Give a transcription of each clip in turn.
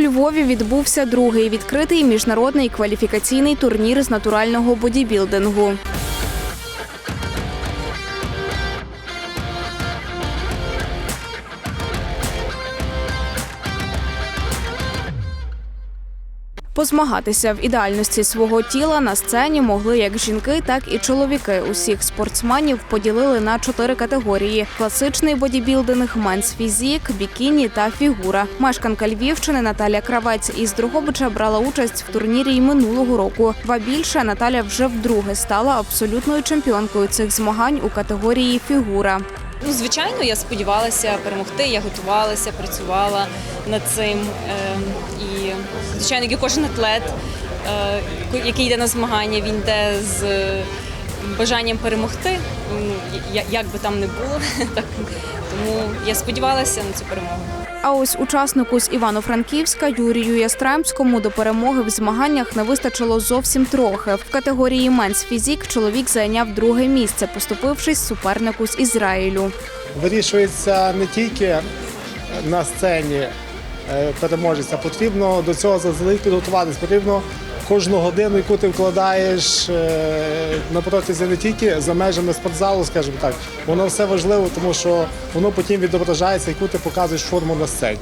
Львові відбувся другий відкритий міжнародний кваліфікаційний турнір з натурального бодібілдингу. Позмагатися в ідеальності свого тіла на сцені могли як жінки, так і чоловіки. Усіх спортсменів поділили на чотири категорії: класичний бодібілдинг, менс фізік, бікіні та фігура. Мешканка Львівщини Наталя Кравець із Другобича брала участь в турнірі й минулого року. Ба більше Наталя вже вдруге стала абсолютною чемпіонкою цих змагань у категорії фігура. Ну, звичайно, я сподівалася перемогти. Я готувалася, працювала над цим. Ем, І, звичайно, як і кожен атлет, е, який йде на змагання, він йде з бажанням перемогти. Як би там не було, так тому я сподівалася на цю перемогу. А ось учаснику з Івано-Франківська Юрію Ястремському до перемоги в змаганнях не вистачило зовсім трохи. В категорії менс фізік чоловік зайняв друге місце, поступившись супернику з Ізраїлю. вирішується не тільки на сцені переможець, потрібно до цього заздалегідь підготуватись. Потрібно кожну годину, яку ти вкладаєш е, на протязі не тільки за межами спортзалу, скажімо так, воно все важливо, тому що воно потім відображається, яку ти показуєш форму на сцені.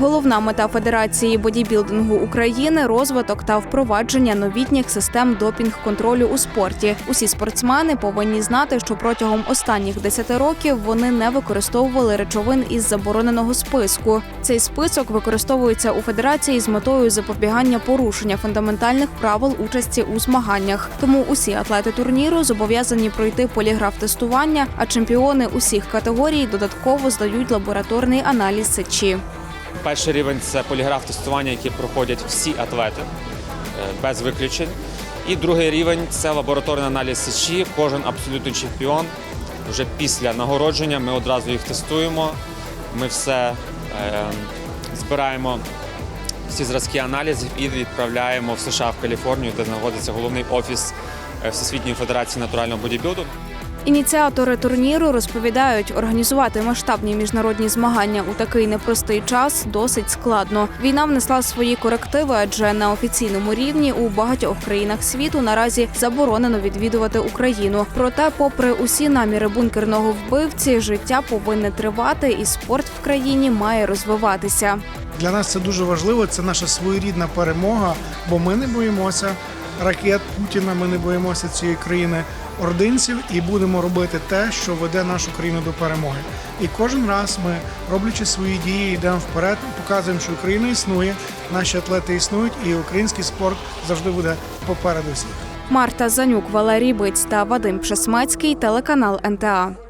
Головна мета Федерації бодібілдингу України розвиток та впровадження новітніх систем допінг-контролю у спорті. Усі спортсмени повинні знати, що протягом останніх 10 років вони не використовували речовин із забороненого списку. Цей список використовується у федерації з метою запобігання порушення фундаментальних правил участі у змаганнях. Тому усі атлети турніру зобов'язані пройти поліграф тестування, а чемпіони усіх категорій додатково здають лабораторний аналіз сечі. Перший рівень це поліграф тестування, який проходять всі атлети е, без виключень. І другий рівень це лабораторний аналіз сечі. Кожен абсолютний чемпіон. Вже після нагородження ми одразу їх тестуємо. Ми все е, збираємо всі зразки аналізів і відправляємо в США в Каліфорнію, де знаходиться головний офіс е, Всесвітньої федерації натурального бодібілду. Ініціатори турніру розповідають, організувати масштабні міжнародні змагання у такий непростий час досить складно. Війна внесла свої корективи, адже на офіційному рівні у багатьох країнах світу наразі заборонено відвідувати Україну. Проте, попри усі наміри бункерного вбивці, життя повинне тривати, і спорт в країні має розвиватися. Для нас це дуже важливо. Це наша своєрідна перемога, бо ми не боїмося ракет Путіна. Ми не боїмося цієї країни ординців і будемо робити те, що веде нашу країну до перемоги. І кожен раз ми, роблячи свої дії, йдемо вперед, показуємо, що Україна існує, наші атлети існують, і український спорт завжди буде попереду всіх. Марта Занюк, Валерій Биць та Вадим Пшесмецький, телеканал НТА.